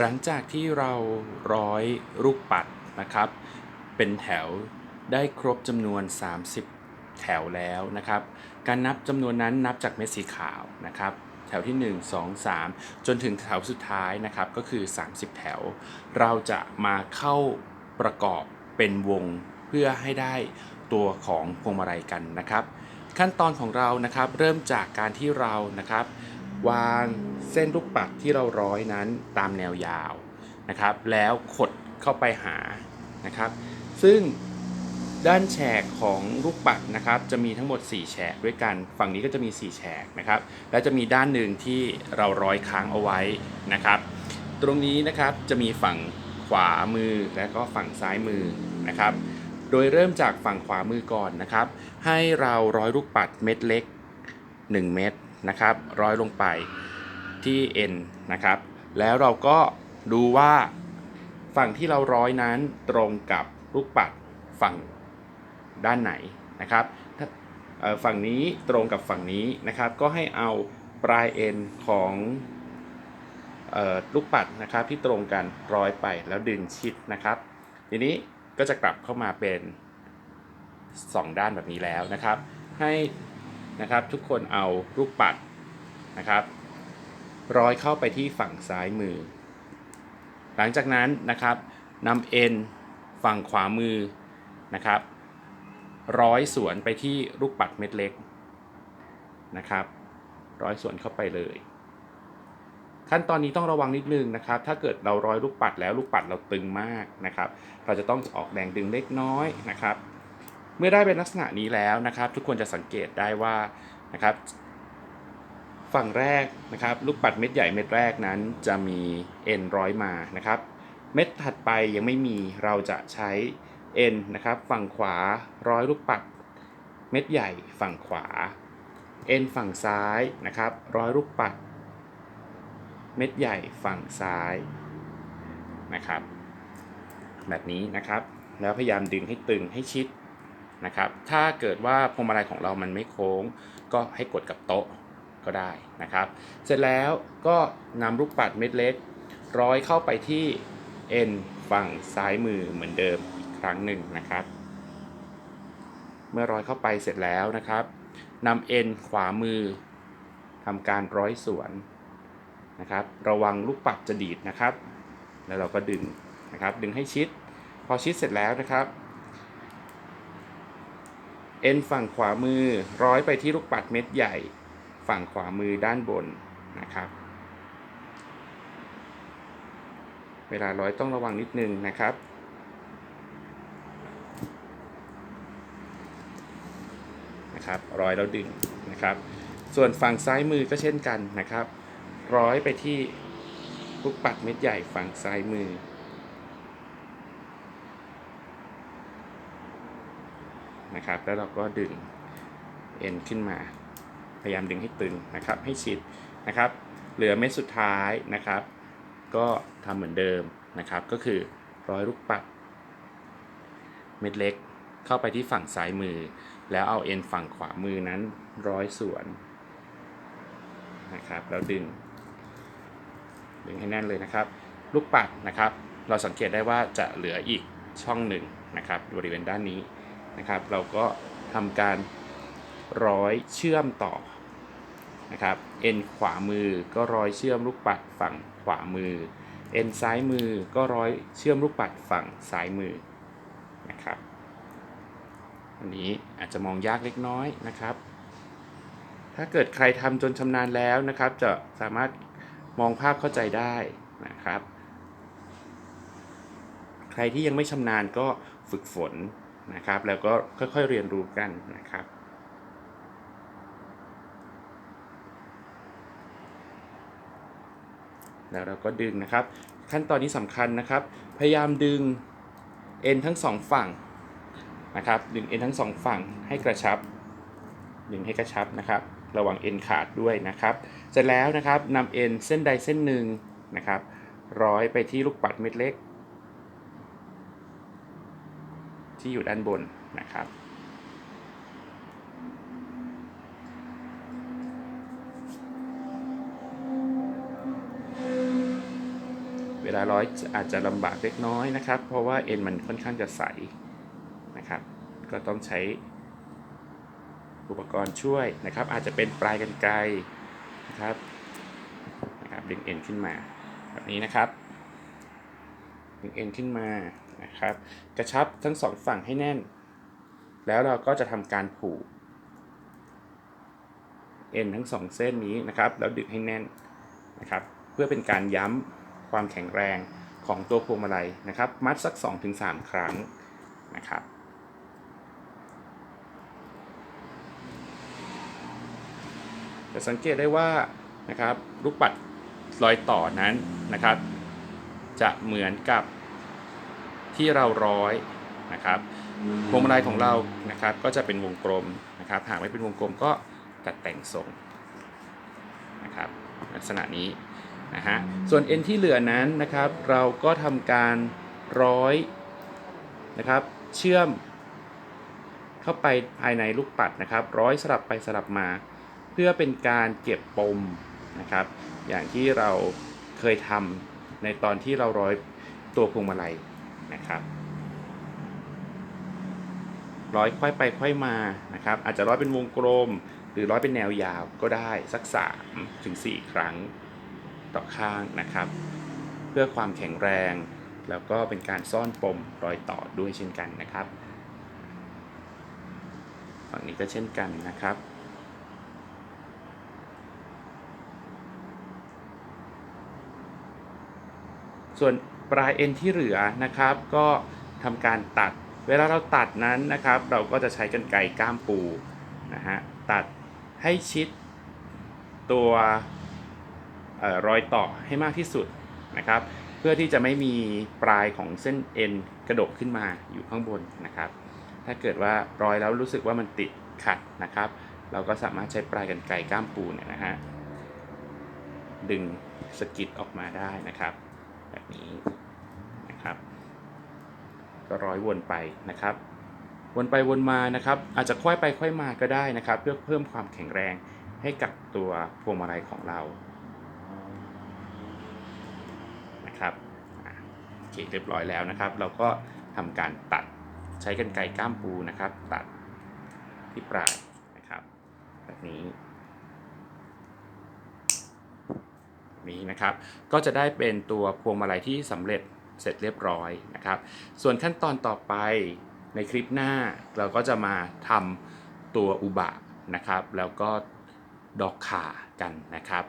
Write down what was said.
หลังจากที่เราร้อยลูกปัดนะครับ เป็นแถวได้ครบจำนวน 30 แถวแล้วนะครับ การนับจำนวนนั้นนับจากเม็ดสีขาวนะครับ แถวที่ 1 2 3 จนถึงแถวสุดท้ายนะครับก็คือ 30 แถว เราจะมาเข้าประกอบเป็นวงเพื่อให้ได้ตัวของพวงมาลัยกันนะครับ ขั้นตอนของเรานะครับเริ่มจากการที่เรานะครับ วางเส้นลูกปัดที่เราร้อยนั้นตามแนวยาวนะครับ แล้วขดเข้าไปหานะครับ ซึ่งด้านแฉกของลูกปัดนะครับ จะมีทั้งหมด 4 แฉกด้วยกัน ฝั่งนี้ก็จะมี 4 แฉกนะครับ และจะมีด้านหนึ่งที่เราร้อยค้างเอาไว้นะครับ ตรงนี้นะครับจะมีฝั่งขวามือและก็ฝั่งซ้ายมือนะครับ โดยเริ่มจากฝั่งขวามือก่อนนะครับ ให้เราร้อยลูกปัดเม็ดเล็ก 1 เม็ด นะครับร้อยลงไปที่ N นะครับ แล้วเราก็ดูว่าฝั่งที่เราร้อยนั้นตรงกับลูกปัดฝั่งด้านไหนนะครับถ้าฝั่งนี้ตรงกับฝั่งนี้นะครับ ก็ให้เอาปลาย N ของออลูกปัดนะครับที่ตรงกันร้อยไปแล้วดึงชิดนะครับ ทีนี้ก็จะกลับเข้ามาเป็น 2 ด้านแบบนี้แล้วนะครับ ให้ นะครับ ทุกคนเอาลูกปัดนะครับ ร้อยเข้าไปที่ฝั่งซ้ายมือ หลังจากนั้นนะครับนำเอ็นฝั่งขวามือนะครับ ร้อยสวนไปที่ลูกปัดเม็ดเล็กนะครับ ร้อยสวนเข้าไปเลย ขั้นตอนนี้ต้องระวังนิดนึงนะครับ ถ้าเกิดเราร้อยลูกปัดแล้วลูกปัดเราตึงมากนะครับ เราจะต้องออกแรงดึงเล็กน้อยนะครับ เมื่อได้เป็นลักษณะนี้แล้วนะครับ ทุกคนจะสังเกตได้ว่านะครับ ฝั่งแรกนะครับ ลูกปัดเม็ดใหญ่เม็ดแรกนั้นจะมีเอ็นร้อยมานะครับ เม็ดถัดไปยังไม่มีเราจะใช้เอ็นนะครับ ฝั่งขวาร้อยลูกปัดเม็ดใหญ่ฝั่งขวาเอ็นฝั่งซ้ายนะครับ ร้อยลูกปัด เม็ดใหญ่ฝั่งซ้ายนะครับ แบบนี้นะครับ แล้วพยายามดึงให้ตึงให้ชิด นะครับ ถ้าเกิดว่าพวงมาลัยของเรามันไม่โค้ง ก็ให้กดกับโต๊ะก็ได้นะครับ เสร็จแล้วก็นำลูกปัดเม็ดเล็ก ร้อยเข้าไปที่เอ็นฝั่งซ้ายมือเหมือนเดิมอีกครั้งหนึ่งนะครับ เมื่อร้อยเข้าไปเสร็จแล้วนะครับนำเอ็นขวามือทำการร้อยสวนนะครับ ระวังลูกปัดจะดีดนะครับ แล้วเราก็ดึงนะครับ ดึงให้ชิด พอชิดเสร็จแล้วนะครับ เอ็นฝั่งขวามือร้อยไปที่ลูกปัดเม็ดใหญ่ ฝั่งขวามือด้านบนนะครับ เวลาร้อยต้องระวังนิดนึงนะครับ นะครับ ร้อยแล้วดึงนะครับ ส่วนฝั่งซ้ายมือก็เช่นกันนะครับ ร้อยไปที่ลูกปัดเม็ดใหญ่ฝั่งซ้ายมือ นะครับ แล้วเราก็ดึงเอ็นขึ้นมา พยายามดึงให้ตึงนะครับ ให้ชิดนะครับ เหลือเม็ดสุดท้ายนะครับ ก็ทำเหมือนเดิมนะครับ ก็คือร้อยลูกปัด เม็ดเล็กเข้าไปที่ฝั่งซ้ายมือ แล้วเอาเอ็นฝั่งขวามือนั้นร้อยส่วนนะครับ แล้วดึง ดึงให้แน่นเลยนะครับ ลูกปัดนะครับ เราสังเกตได้ว่าจะเหลืออีกช่องหนึ่งนะครับ บริเวณด้านนี้ นะครับ เราก็ทำการร้อยเชื่อมต่อนะครับ เอ็นขวามือก็ร้อยเชื่อมลูกปัดฝั่งขวามือ เอ็นซ้ายมือก็ร้อยเชื่อมลูกปัดฝั่งซ้ายมือนะครับอันนี้อาจจะมองยากเล็กน้อยนะครับ ถ้าเกิดใครทำจนชำนาญแล้วนะครับ จะสามารถมองภาพเข้าใจได้นะครับ ใครที่ยังไม่ชำนาญก็ฝึกฝน นะครับ แล้วก็ค่อยๆเรียนรู้กันนะครับแล้วเราก็ดึงนะครับ ขั้นตอนนี้สำคัญนะครับ พยายามดึงเอ็นทั้งสองฝั่งนะครับ ดึงเอ็นทั้งสองฝั่งให้กระชับ ดึงให้กระชับนะครับ ระวังเอ็นขาดด้วยนะครับ เสร็จแล้วนะครับนำเอ็นเส้นใดเส้นหนึ่งนะครับ ร้อยไปที่ลูกปัดเม็ดเล็ก ที่อยู่ด้านบนนะครับเวลาร้อยอาจจะลำบากเล็กน้อยนะครับ เพราะว่าเอ็นมันค่อนข้างจะใสนะครับ ก็ต้องใช้อุปกรณ์ช่วยนะครับ อาจจะเป็นปลายกันไกรนะครับนะครับดึงเอ็นขึ้นมาแบบนี้นะครับดึงเอ็นขึ้นมา นะครับ กระชับทั้งสองฝั่งให้แน่น แล้วเราก็จะทำการผูกเอ็นทั้งสองเส้นนี้นะครับ แล้วดึงให้แน่นนะครับ เพื่อเป็นการย้ำความแข็งแรงของตัวพวงมาลัยนะครับ มัดสัก 2-3 ครั้งนะครับจะสังเกตได้ว่านะครับลูกปัดรอยต่อนั้นนะครับ จะเหมือนกับ ที่เราร้อยนะครับพวงมาลัยของเรานะครับก็จะเป็นวงกลมนะครับหากไม่เป็นวงกลมก็ตัดแต่งทรงนะครับลักษณะนี้นะฮะส่วนเอ็นที่เหลือนั้นนะครับเราก็ทำการร้อยนะครับเชื่อมเข้าไปภายในลูกปัดนะครับ ร้อยสลับไปสลับมา เพื่อเป็นการเก็บปมนะครับ อย่างที่เราเคยทำในตอนที่เราร้อยตัวพวงมาลัย นะครับร้อยค่อยไปค่อยมานะครับอาจจะร้อยเป็นวงกลม หรือร้อยเป็นแนวยาวก็ได้สัก3ถึง4ครั้งต่อข้างนะครับ เพื่อความแข็งแรง แล้วก็เป็นการซ่อนปมรอยต่อด้วยเช่นกันนะครับฝั่งนี้ก็เช่นกันนะครับส่วน ปลายเอ็นที่เหลือนะครับ ก็ทำการตัด เวลาเราตัดนั้นนะครับ เราก็จะใช้กรรไกรก้ามปูนะฮะตัดให้ชิดตัวออรอยต่อให้มากที่สุดนะครับ เพื่อที่จะไม่มีปลายของเส้นเอ็นกระดกขึ้นมาอยู่ข้างบนนะครับ ถ้าเกิดว่ารอยแล้วรู้สึกว่ามันติดขัดนะครับ เราก็สามารถใช้ปลายกรรไกรก้ามปูเนี่ยนะฮะดึงสกิดออกมาได้นะครับ แบบนี้นะครับ ก็ร้อยวนไปนะครับ วนไปวนมานะครับ อาจจะค่อยไปค่อยมาก็ได้นะครับ เพื่อเพิ่มความแข็งแรงให้กับตัวพวงมาลัยของเรานะครับโอเคเรียบร้อยแล้วนะครับ เราก็ทำการตัดใช้กรรไกรก้ามปูนะครับ ตัดที่ปลายนะครับ แบบนี้ นี้นะครับ ก็จะได้เป็นตัวพวงมาลัยที่สำเร็จเสร็จเรียบร้อยนะครับ ส่วนขั้นตอนต่อไปในคลิปหน้าเราก็จะมาทำตัวอุบะนะครับ แล้วก็ดอกขากันนะครับ